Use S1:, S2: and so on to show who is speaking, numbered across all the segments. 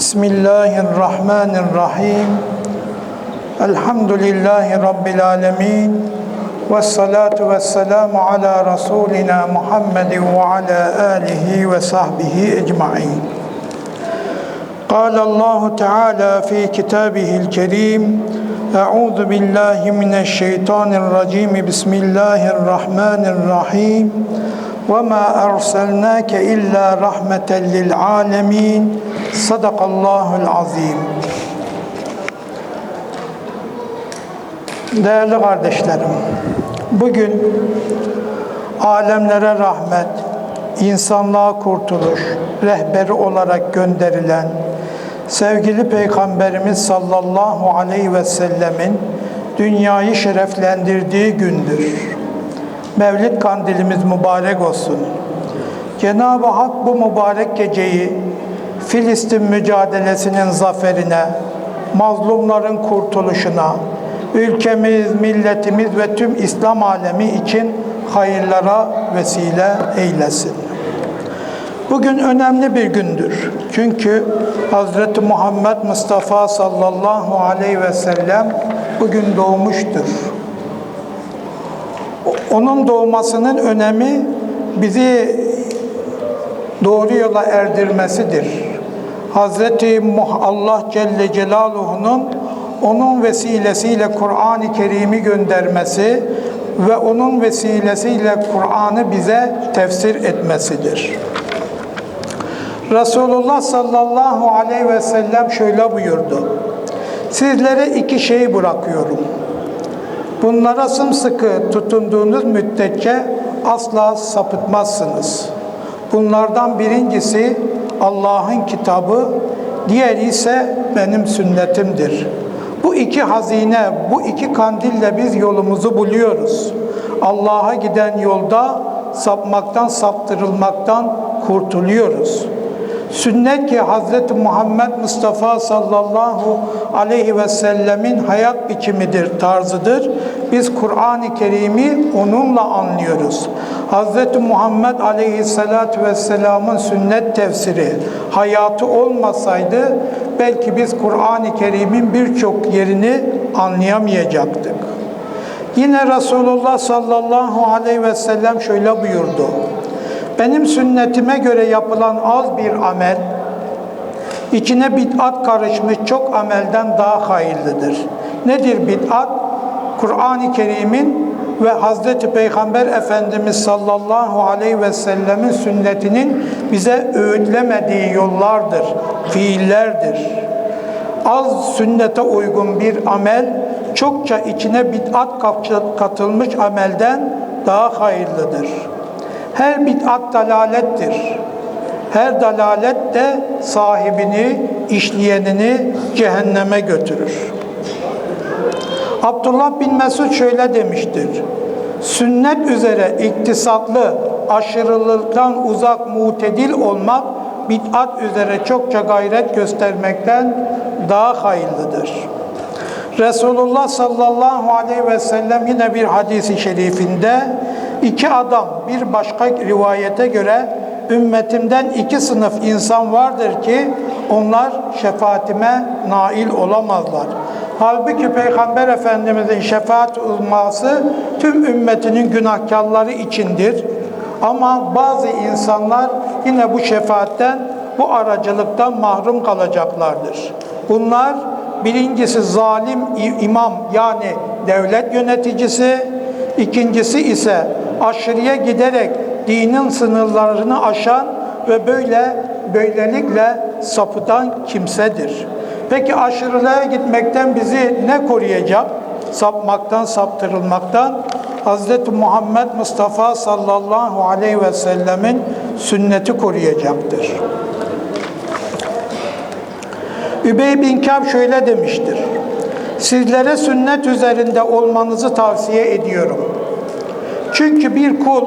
S1: بسم الله الرحمن الرحيم الحمد لله رب العالمين والصلاة والسلام على رسولنا محمد وعلى آله وصحبه أجمعين قال الله تعالى في كتابه الكريم أعوذ بالله من الشيطان الرجيم بسم الله الرحمن الرحيم وما أرسلناك إلا رحمة للعالمين صدق الله العظيم Değerli kardeşlerim, bugün alemlere rahmet, insanlığa kurtuluş, rehberi olarak gönderilen sevgili Peygamberimiz sallallahu aleyhi ve sellemin dünyayı şereflendirdiği gündür. Mevlid kandilimiz mübarek olsun. Cenab-ı Hak bu mübarek geceyi Filistin mücadelesinin zaferine, mazlumların kurtuluşuna, ülkemiz, milletimiz ve tüm İslam alemi için hayırlara vesile eylesin. Bugün önemli bir gündür. Çünkü Hazreti Muhammed Mustafa sallallahu aleyhi ve sellem bugün doğmuştur. Onun doğmasının önemi bizi doğru yola erdirmesidir. Hazreti Allah Celle Celaluhu'nun onun vesilesiyle Kur'an-ı Kerim'i göndermesi ve onun vesilesiyle Kur'an'ı bize tefsir etmesidir. Resulullah sallallahu aleyhi ve sellem şöyle buyurdu. Sizlere iki şey bırakıyorum. Bunlara sımsıkı tutunduğunuz müddetçe asla sapıtmazsınız. Bunlardan birincisi Allah'ın kitabı, diğeri ise benim sünnetimdir. Bu iki hazine, bu iki kandille biz yolumuzu buluyoruz. Allah'a giden yolda sapmaktan, saptırılmaktan kurtuluyoruz. Sünnet ki Hz. Muhammed Mustafa sallallahu aleyhi ve sellemin hayat biçimidir, tarzıdır. Biz Kur'an-ı Kerim'i onunla anlıyoruz. Hz. Muhammed aleyhissalatü vesselamın sünnet tefsiri hayatı olmasaydı belki biz Kur'an-ı Kerim'in birçok yerini anlayamayacaktık. Yine Resulullah sallallahu aleyhi ve sellem şöyle buyurdu. Benim sünnetime göre yapılan az bir amel, içine bid'at karışmış çok amelden daha hayırlıdır. Nedir bid'at? Kur'an-ı Kerim'in ve Hazreti Peygamber Efendimiz sallallahu aleyhi ve sellemin sünnetinin bize öğütlemediği yollardır, fiillerdir. Az sünnete uygun bir amel, çokça içine bid'at katılmış amelden daha hayırlıdır. Her bid'at dalalettir. Her dalalet de sahibini, işleyenini cehenneme götürür. Abdullah bin Mesud şöyle demiştir. Sünnet üzere iktisatlı, aşırılıktan uzak mutedil olmak, bid'at üzere çokça gayret göstermekten daha hayırlıdır. Resulullah sallallahu aleyhi ve sellem yine bir hadisi şerifinde iki adam bir başka rivayete göre ümmetimden iki sınıf insan vardır ki onlar şefaatime nail olamazlar. Halbuki Peygamber Efendimizin şefaat olması tüm ümmetinin günahkarları içindir. Ama bazı insanlar yine bu şefaatten, bu aracılıktan mahrum kalacaklardır. Bunlar birincisi zalim imam yani devlet yöneticisi, ikincisi ise aşırıya giderek dinin sınırlarını aşan ve böyle böylelikle sapıtan kimsedir. Peki aşırılığa gitmekten bizi ne koruyacak? Sapmaktan, saptırılmaktan Hz. Muhammed Mustafa sallallahu aleyhi ve sellemin sünneti koruyacaktır. Übey bin Kâb şöyle demiştir. Sizlere sünnet üzerinde olmanızı tavsiye ediyorum. Çünkü bir kul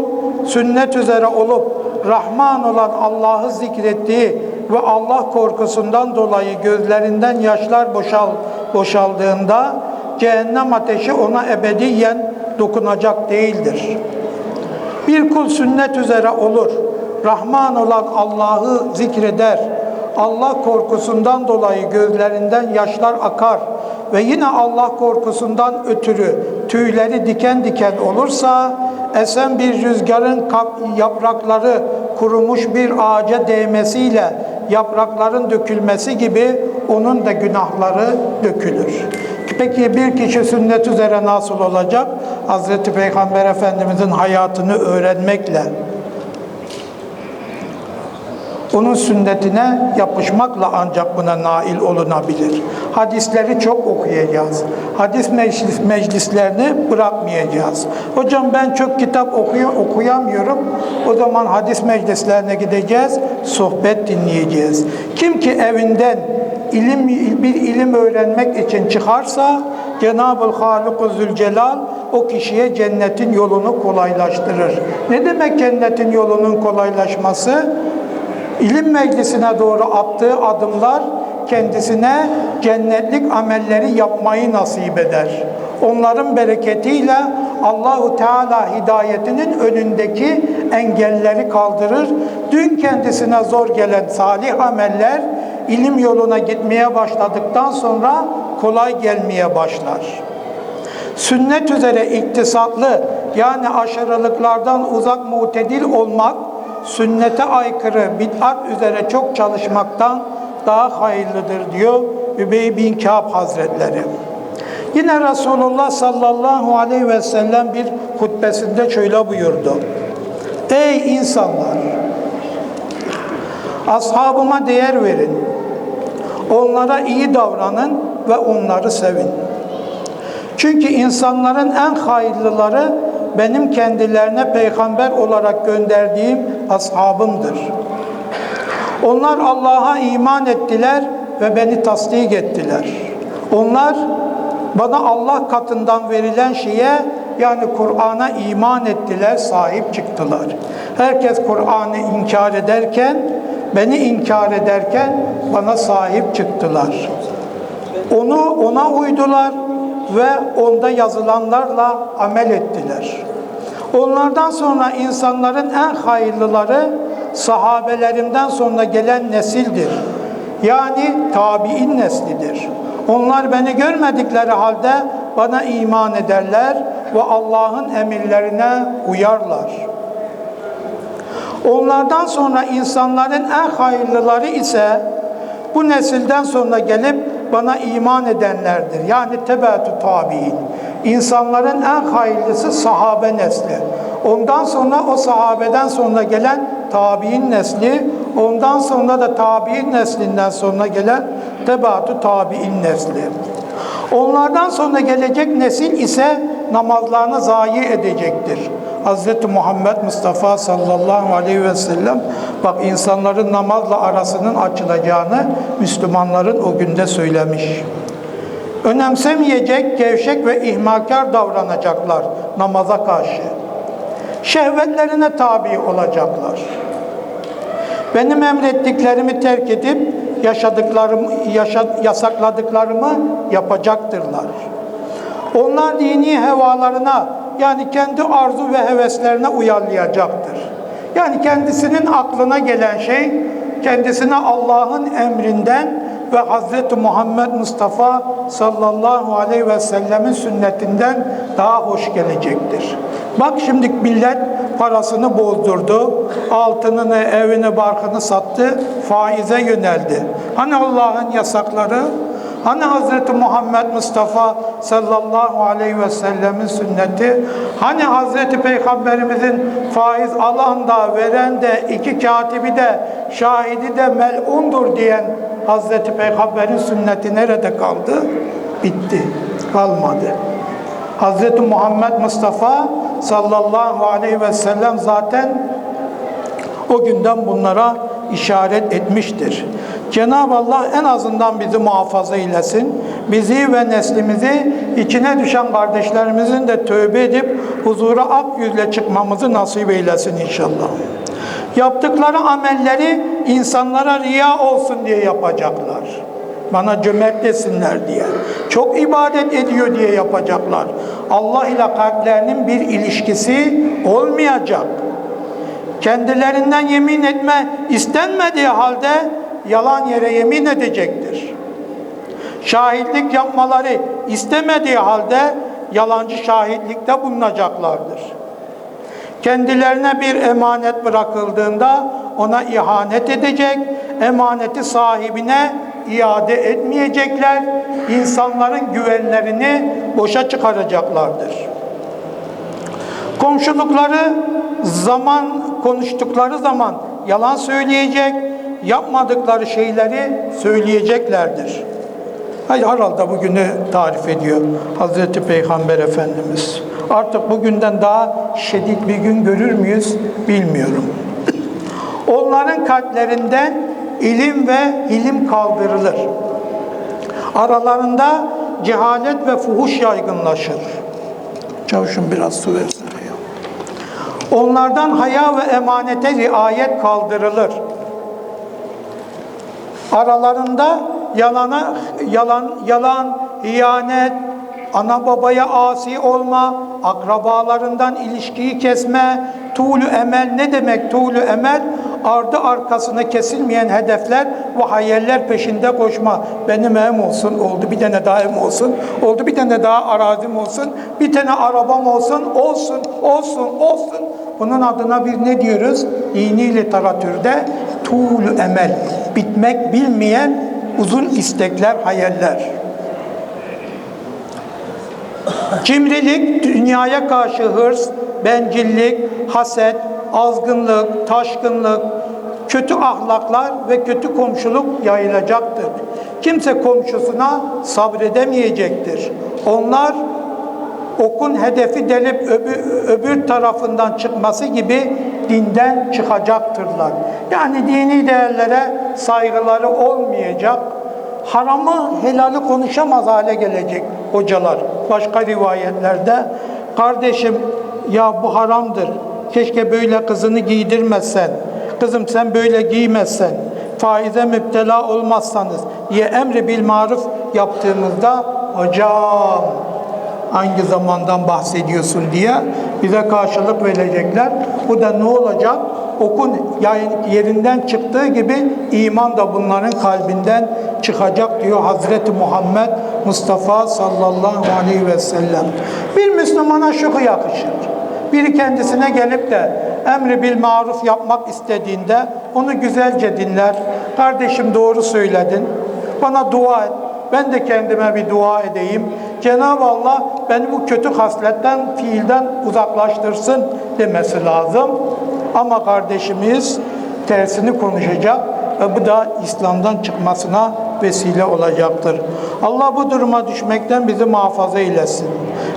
S1: sünnet üzere olup Rahman olan Allah'ı zikrettiği ve Allah korkusundan dolayı gözlerinden yaşlar boşal, boşaldığında cehennem ateşi ona ebediyen dokunacak değildir. Bir kul sünnet üzere olur, Rahman olan Allah'ı zikreder, Allah korkusundan dolayı gözlerinden yaşlar akar ve yine Allah korkusundan ötürü tüyleri diken diken olursa esen bir rüzgarın yaprakları kurumuş bir ağaca değmesiyle yaprakların dökülmesi gibi onun da günahları dökülür. Peki bir kişi sünnet üzere nasıl olacak? Hazreti Peygamber Efendimizin hayatını öğrenmekle, onun sünnetine yapışmakla ancak buna nail olunabilir. Hadisleri çok okuyacağız. Hadis meclis, meclislerini bırakmayacağız. Hocam ben çok kitap okuyor, okuyamıyorum. O zaman hadis meclislerine gideceğiz, sohbet dinleyeceğiz. Kim ki evinden ilim bir ilim öğrenmek için çıkarsa Cenab-ı Halik-ı Zülcelal o kişiye cennetin yolunu kolaylaştırır. Ne demek cennetin yolunun kolaylaşması? İlim meclisine doğru attığı adımlar kendisine cennetlik amelleri yapmayı nasip eder. Onların bereketiyle Allahu Teala hidayetinin önündeki engelleri kaldırır. Dün kendisine zor gelen salih ameller ilim yoluna gitmeye başladıktan sonra kolay gelmeye başlar. Sünnet üzere iktisatlı yani aşırılıklardan uzak mutedil olmak, sünnete aykırı bid'at üzere çok çalışmaktan daha hayırlıdır diyor Übey bin Kâb Hazretleri. Yine Resulullah sallallahu aleyhi ve sellem bir hutbesinde şöyle buyurdu. Ey insanlar! Ashabıma değer verin. Onlara iyi davranın ve onları sevin. Çünkü insanların en hayırlıları benim kendilerine peygamber olarak gönderdiğim ashabımdır. Onlar Allah'a iman ettiler ve beni tasdik ettiler. Onlar bana Allah katından verilen şeye yani Kur'an'a iman ettiler, sahip çıktılar. Herkes Kur'an'ı inkar ederken, beni inkar ederken bana sahip çıktılar. Onu ona uydular ve onda yazılanlarla amel ettiler. Onlardan sonra insanların en hayırlıları sahabelerimden sonra gelen nesildir. Yani tabi'in neslidir. Onlar beni görmedikleri halde bana iman ederler ve Allah'ın emirlerine uyarlar. Onlardan sonra insanların en hayırlıları ise bu nesilden sonra gelip bana iman edenlerdir. Yani tebeatü tabi'in. İnsanların en hayırlısı sahabe nesli. Ondan sonra o sahabeden sonra gelen tabi'in nesli, ondan sonra da tabi'in neslinden sonra gelen tebaatü tabi'in nesli. Onlardan sonra gelecek nesil ise namazlarını zayi edecektir. Hz. Muhammed Mustafa sallallahu aleyhi ve sellem bak insanların namazla arasının açılacağını Müslümanların o günde söylemiş. Önemsemeyecek, gevşek ve ihmalkar davranacaklar namaza karşı. Şehvetlerine tabi olacaklar. Benim emrettiklerimi terk edip yaşadıklarımı, yaşa, yasakladıklarımı yapacaktırlar. Onlar dini hevalarına yani kendi arzu ve heveslerine uyarlayacaktır. Yani kendisinin aklına gelen şey kendisine Allah'ın emrinden ve Hz. Muhammed Mustafa sallallahu aleyhi ve sellemin sünnetinden daha hoş gelecektir. Bak şimdi millet parasını bozdurdu, altınını, evini, barkını sattı, faize yöneldi. Hani Allah'ın yasakları? Hani Hz. Muhammed Mustafa sallallahu aleyhi ve sellemin sünneti? Hani Hz. Peygamberimizin faiz alan da veren de iki katibi de şahidi de melundur diyen Hz. Peygamberin sünneti nerede kaldı? Bitti. Kalmadı. Hz. Muhammed Mustafa sallallahu aleyhi ve sellem zaten o günden bunlara işaret etmiştir. Cenab-ı Allah en azından bizi muhafaza eylesin. Bizi ve neslimizi içine düşen kardeşlerimizin de tövbe edip huzura ak yüzle çıkmamızı nasip eylesin inşallah. Yaptıkları amelleri insanlara riya olsun diye yapacaklar. Bana cömert desinler diye. Çok ibadet ediyor diye yapacaklar. Allah ile kalplerinin bir ilişkisi olmayacak. Kendilerinden yemin etme istenmediği halde yalan yere yemin edecektir. Şahitlik yapmaları istemediği halde yalancı şahitlikte bulunacaklardır. Kendilerine bir emanet bırakıldığında ona ihanet edecek, emaneti sahibine iade etmeyecekler, insanların güvenlerini boşa çıkaracaklardır. Komşulukları zaman konuştukları zaman yalan söyleyecek, yapmadıkları şeyleri söyleyeceklerdir. Herhalde bugünü tarif ediyor Hazreti Peygamber Efendimiz. Artık bugünden daha şiddet bir gün görür müyüz bilmiyorum. Onların kalplerinden ilim ve ilim kaldırılır. Aralarında cehalet ve fuhuş yaygınlaşır. Çavuşum biraz su versene. Onlardan haya ve emanete riayet kaldırılır. Aralarında yalana yalan yalan, ihanet, ana babaya asi olma, akrabalarından ilişkiyi kesme, tuğlu emel ne demek tuğlu emel? Ardı arkasına kesilmeyen hedefler ve hayaller peşinde koşma. Benim evim olsun, oldu bir tane daha evim olsun, oldu bir tane daha arazim olsun, bir tane arabam olsun, olsun, olsun, olsun. Bunun adına bir ne diyoruz? Dini literatürde tuğlu emel, bitmek bilmeyen uzun istekler, hayaller. Cimrilik, dünyaya karşı hırs, bencillik, haset, azgınlık, taşkınlık, kötü ahlaklar ve kötü komşuluk yayılacaktır. Kimse komşusuna sabredemeyecektir. Onlar okun hedefi delip öbür, öbür tarafından çıkması gibi dinden çıkacaktırlar. Yani dini değerlere saygıları olmayacak, haramı helali konuşamaz hale gelecek hocalar. Başka rivayetlerde kardeşim ya bu haramdır. Keşke böyle kızını giydirmezsen. Kızım sen böyle giymezsen. Faize müptela olmazsanız diye emri bil maruf yaptığımızda hocam hangi zamandan bahsediyorsun diye bize karşılık verecekler. Bu da ne olacak? Okun yerinden çıktığı gibi iman da bunların kalbinden çıkacak diyor Hazreti Muhammed Mustafa sallallahu aleyhi ve sellem. Bir Müslümana şu yakışır. Biri kendisine gelip de emri bil maruf yapmak istediğinde onu güzelce dinler. Kardeşim doğru söyledin. Bana dua et. Ben de kendime bir dua edeyim. Cenab-ı Allah beni bu kötü hasletten, fiilden uzaklaştırsın demesi lazım. Ama kardeşimiz tersini konuşacak ve bu da İslam'dan çıkmasına vesile olacaktır. Allah bu duruma düşmekten bizi muhafaza eylesin.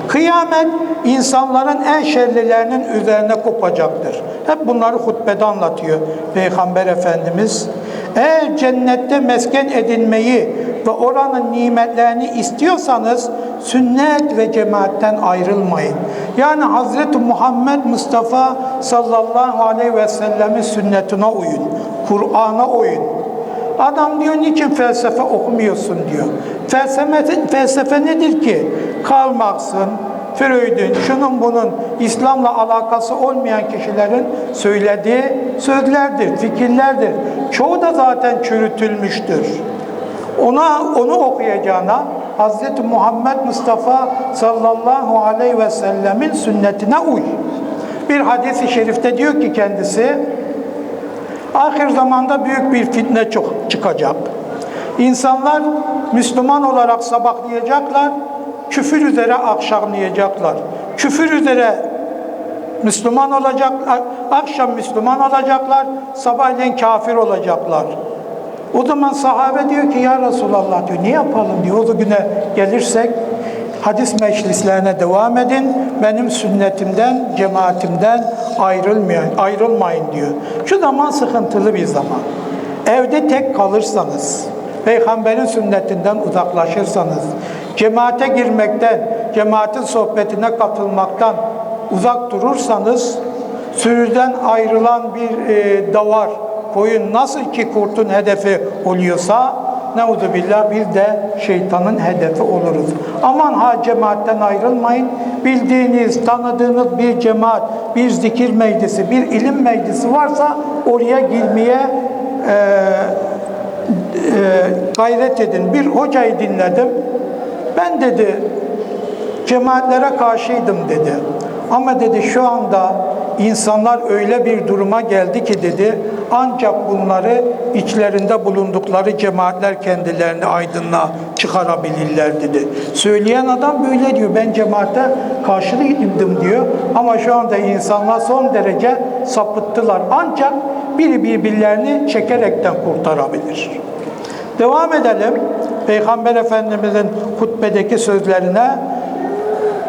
S1: Kıyamet insanların en şerlilerinin üzerine kopacaktır. Hep bunları hutbede anlatıyor Peygamber Efendimiz. Eğer cennette mesken edinmeyi ve oranın nimetlerini istiyorsanız sünnet ve cemaatten ayrılmayın. Yani Hazreti Muhammed Mustafa sallallahu aleyhi ve sellemin sünnetine uyun. Kur'an'a uyun. Adam diyor niçin felsefe okumuyorsun diyor. Felsefe, felsefe nedir ki? Karl Marx'ın, Freud'un, şunun bunun İslam'la alakası olmayan kişilerin söylediği sözlerdir, fikirlerdir. Çoğu da zaten çürütülmüştür. Ona onu okuyacağına Hz. Muhammed Mustafa sallallahu aleyhi ve sellemin sünnetine uy. Bir hadis-i şerifte diyor ki kendisi ahir zamanda büyük bir fitne çıkacak. İnsanlar Müslüman olarak sabahlayacaklar, küfür üzere akşamlayacaklar. Küfür üzere Müslüman olacaklar, akşam Müslüman olacaklar, sabahleyin kafir olacaklar. O zaman sahabe diyor ki ya Resulallah diyor ne yapalım diyor o güne gelirsek hadis meclislerine devam edin. Benim sünnetimden, cemaatimden ayrılmayın, ayrılmayın diyor. Şu zaman sıkıntılı bir zaman. Evde tek kalırsanız, peygamberin sünnetinden uzaklaşırsanız, cemaate girmekten, cemaatin sohbetine katılmaktan uzak durursanız, sürüden ayrılan bir e, davar, koyun nasıl ki kurtun hedefi oluyorsa billah bir de şeytanın hedefi oluruz. Aman ha cemaatten ayrılmayın. Bildiğiniz, tanıdığınız bir cemaat, bir zikir meclisi, bir ilim meclisi varsa oraya girmeye e, gayret edin. Bir hocayı dinledim. Ben dedi cemaatlere karşıydım dedi. Ama dedi şu anda insanlar öyle bir duruma geldi ki dedi ancak bunları içlerinde bulundukları cemaatler kendilerini aydınlığa çıkarabilirler dedi. Söyleyen adam böyle diyor. Ben cemaate karşıydım diyor. Ama şu anda insanlar son derece sapıttılar. Ancak biri birbirlerini çekerekten kurtarabilir. Devam edelim. Peygamber Efendimizin hutbedeki sözlerine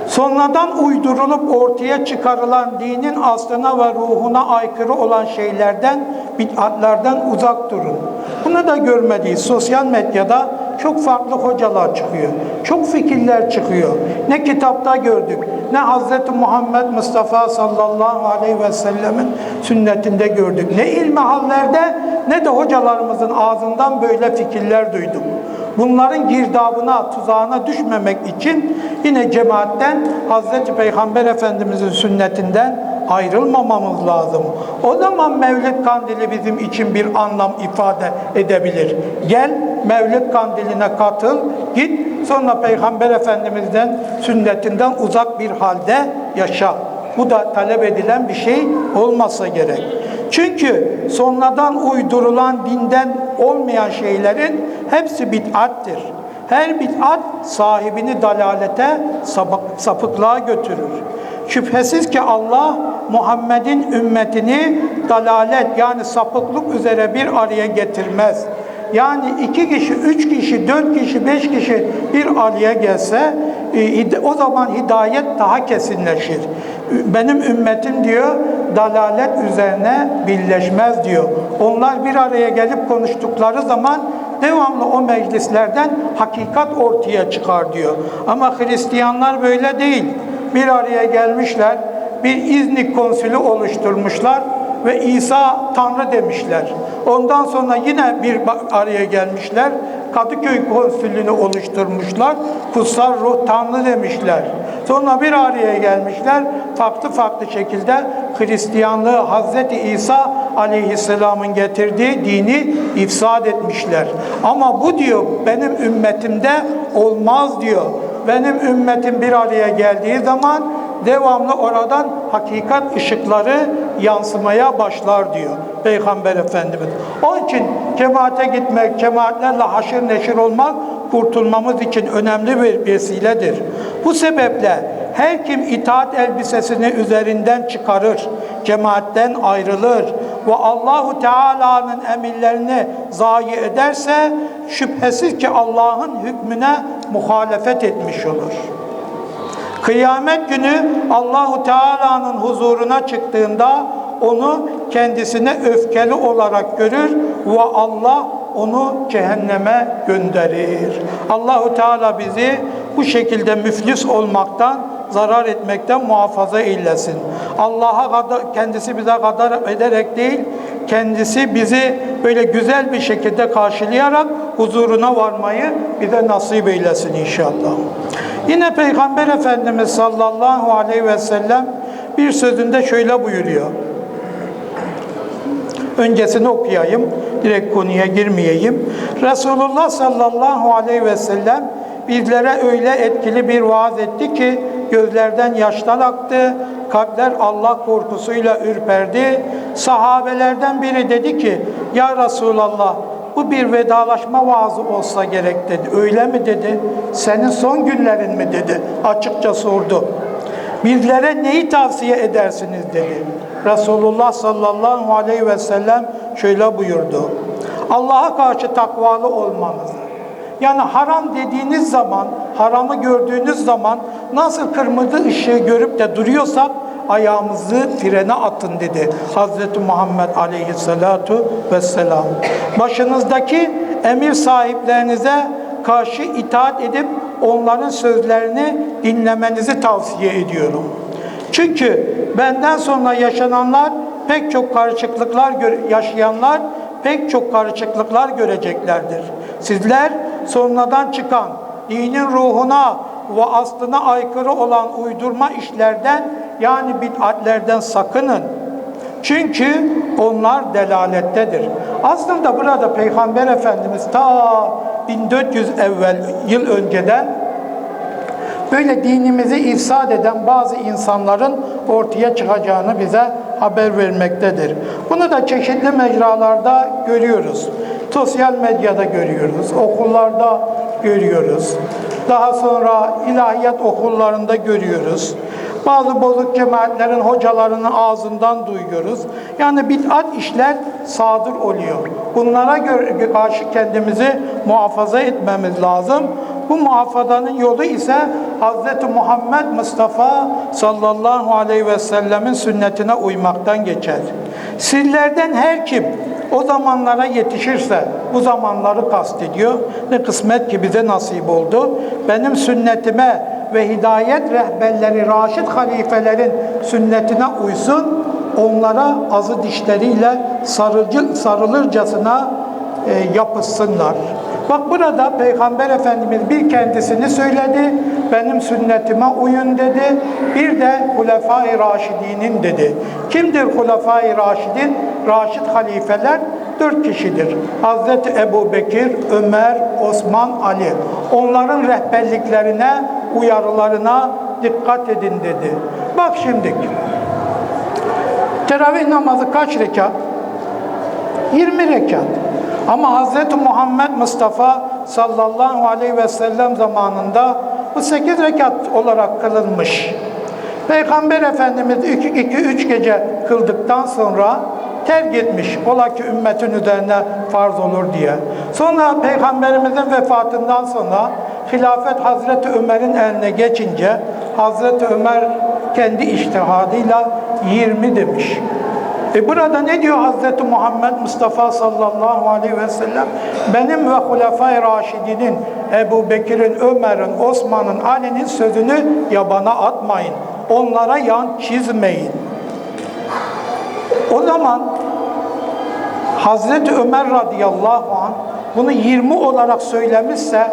S1: sonradan uydurulup ortaya çıkarılan dinin aslına ve ruhuna aykırı olan şeylerden, bid'atlardan uzak durun. Bunu da görmediğiz. Sosyal medyada çok farklı hocalar çıkıyor. Çok fikirler çıkıyor. Ne kitapta gördük, ne Hz. Muhammed Mustafa sallallahu aleyhi ve sellemin sünnetinde gördük. Ne ilmihallerde ne de hocalarımızın ağzından böyle fikirler duyduk. Bunların girdabına, tuzağına düşmemek için yine cemaatten Hz. Peygamber Efendimizin sünnetinden ayrılmamamız lazım. O zaman Mevlid Kandili bizim için bir anlam ifade edebilir. Gel Mevlid Kandili'ne katıl, git sonra Peygamber Efendimiz'den sünnetinden uzak bir halde yaşa. Bu da talep edilen bir şey olmasa gerek. Çünkü sonradan uydurulan dinden olmayan şeylerin hepsi bid'attir. Her bid'at sahibini dalalete, sapıklığa götürür. Şüphesiz ki Allah Muhammed'in ümmetini dalalet yani sapıklık üzere bir araya getirmez. Yani iki kişi, üç kişi, dört kişi, beş kişi bir araya gelse e, o zaman hidayet daha kesinleşir. Benim ümmetim diyor dalalet üzerine birleşmez diyor. Onlar bir araya gelip konuştukları zaman devamlı o meclislerden hakikat ortaya çıkar diyor. Ama Hristiyanlar böyle değil. Bir araya gelmişler, bir İznik konsülü oluşturmuşlar ve İsa Tanrı demişler. Ondan sonra yine bir araya gelmişler. Kadıköy konsülünü oluşturmuşlar. Kutsal ruh Tanrı demişler. Sonra bir araya gelmişler. Farklı farklı şekilde Hristiyanlığı Hazreti İsa aleyhisselamın getirdiği dini ifsad etmişler. Ama bu diyor benim ümmetimde olmaz diyor. Benim ümmetim bir araya geldiği zaman devamlı oradan hakikat ışıkları yansımaya başlar diyor Peygamber Efendimiz. Onun için cemaate gitmek, cemaatlerle haşır neşir olmak kurtulmamız için önemli bir vesiledir. Bu sebeple her kim itaat elbisesini üzerinden çıkarır, cemaatten ayrılır ve Allahu Teala'nın emirlerini zayi ederse şüphesiz ki Allah'ın hükmüne muhalefet etmiş olur. Kıyamet günü Allahu Teala'nın huzuruna çıktığında onu kendisine öfkeli olarak görür ve Allah onu cehenneme gönderir. Allahu Teala bizi bu şekilde müflis olmaktan, zarar etmekten muhafaza eylesin. Allah'a kendisi bize kadar ederek değil, kendisi bizi böyle güzel bir şekilde karşılayarak huzuruna varmayı bize nasip eylesin inşallah. Yine Peygamber Efendimiz sallallahu aleyhi ve sellem bir sözünde şöyle buyuruyor. Öncesini okuyayım, direkt konuya girmeyeyim. Resulullah sallallahu aleyhi ve sellem bizlere öyle etkili bir vaaz etti ki gözlerden yaşlar aktı, kalpler Allah korkusuyla ürperdi. Sahabelerden biri dedi ki, Ya Resulallah bu bir vedalaşma vaazı olsa gerek dedi. Öyle mi dedi? Senin son günlerin mi dedi. Açıkça sordu. Bizlere neyi tavsiye edersiniz dedi. Resulullah sallallahu aleyhi ve sellem şöyle buyurdu. Allah'a karşı takvalı olmanızı. Yani haram dediğiniz zaman, haramı gördüğünüz zaman nasıl kırmızı ışığı görüp de duruyorsak ayağımızı frene atın dedi Hazreti Muhammed aleyhissalatu vesselam. Başınızdaki emir sahiplerinize karşı itaat edip onların sözlerini dinlemenizi tavsiye ediyorum. Çünkü benden sonra yaşananlar pek çok karışıklıklar yaşayanlar pek çok karışıklıklar göreceklerdir. Sizler sonradan çıkan dinin ruhuna ve aslına aykırı olan uydurma işlerden yani bid'atlerden sakının. Çünkü onlar delalettedir. Aslında burada Peygamber Efendimiz ta 1400 evvel yıl önceden böyle dinimizi ifsad eden bazı insanların ortaya çıkacağını bize haber vermektedir. Bunu da çeşitli mecralarda görüyoruz. Sosyal medyada görüyoruz, okullarda görüyoruz. Daha sonra ilahiyat okullarında görüyoruz. Bazı bozuk cemaatlerin hocalarının ağzından duyuyoruz. Yani bid'at işler sadır oluyor. Bunlara göre, karşı kendimizi muhafaza etmemiz lazım. Bu muhafazanın yolu ise Hz. Muhammed Mustafa sallallahu aleyhi ve sellemin sünnetine uymaktan geçer. Sizlerden her kim o zamanlara yetişirse, bu zamanları kastediyor. Ne kısmet ki bize nasip oldu. Benim sünnetime ve hidayet rehberleri, raşid halifelerin sünnetine uysun. Onlara azı dişleriyle sarıcı, sarılırcasına e, yapışsınlar. Bak burada Peygamber Efendimiz bir kendisini söyledi, benim sünnetime uyun dedi. Bir de Hulefai Raşidinin dedi. Kimdir Hulefai Raşidin? Raşid halifeler dört kişidir. Hazreti Ebu Bekir, Ömer, Osman, Ali. Onların rehberliklerine, uyarılarına dikkat edin dedi. Bak şimdi. Teravih namazı kaç rekat? 20 rekat. Ama Hz. Muhammed Mustafa sallallahu aleyhi ve sellem zamanında bu 8 rekat olarak kılınmış. Peygamber Efendimiz 2-3 gece kıldıktan sonra terk etmiş. Ola ki ümmetin üzerine farz olur diye. Sonra Peygamberimizin vefatından sonra hilafet Hazreti Ömer'in eline geçince Hazreti Ömer kendi iştihadıyla 20 demiş. E burada ne diyor Hazreti Muhammed Mustafa sallallahu aleyhi ve sellem? Benim ve Hulefai Raşidinin, Ebu Bekir'in, Ömer'in, Osman'ın, Ali'nin sözünü yabana atmayın. Onlara yan çizmeyin. O zaman Hazreti Ömer radıyallahu anh bunu 20 olarak söylemişse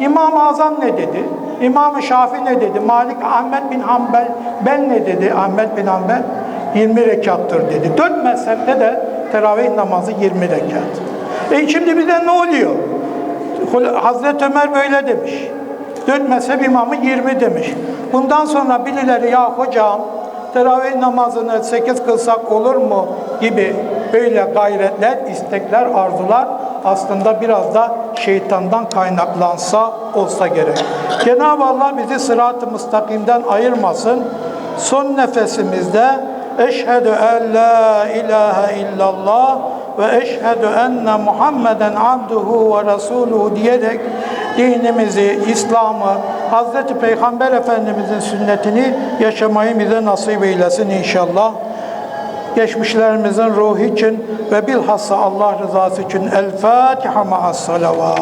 S1: İmam-ı Azam ne dedi? İmam-ı Şafi ne dedi? Malik Ahmet bin Hanbel ben ne dedi? Ahmet bin Hanbel 20 rekattır dedi. Dört mezhepte de teravih namazı 20 rekat. E şimdi bize ne oluyor? Hazreti Ömer böyle demiş. Dört mezhep imamı 20 demiş. Bundan sonra birileri ya hocam teravih namazını 8 kılsak olur mu gibi böyle gayretler, istekler, arzular aslında biraz da şeytandan kaynaklansa olsa gerek. Cenab-ı Allah bizi sırat-ı müstakimden ayırmasın. Son nefesimizde Eşhedü en la ilahe illallah ve eşhedü enne Muhammeden abduhu ve resuluhu diyerek dinimizi, İslam'ı, Hazreti Peygamber Efendimizin sünnetini yaşamayı bize nasip eylesin inşallah. Geçmişlerimizin ruhu için ve bilhassa Allah rızası için El Fatiha ma'as salavat.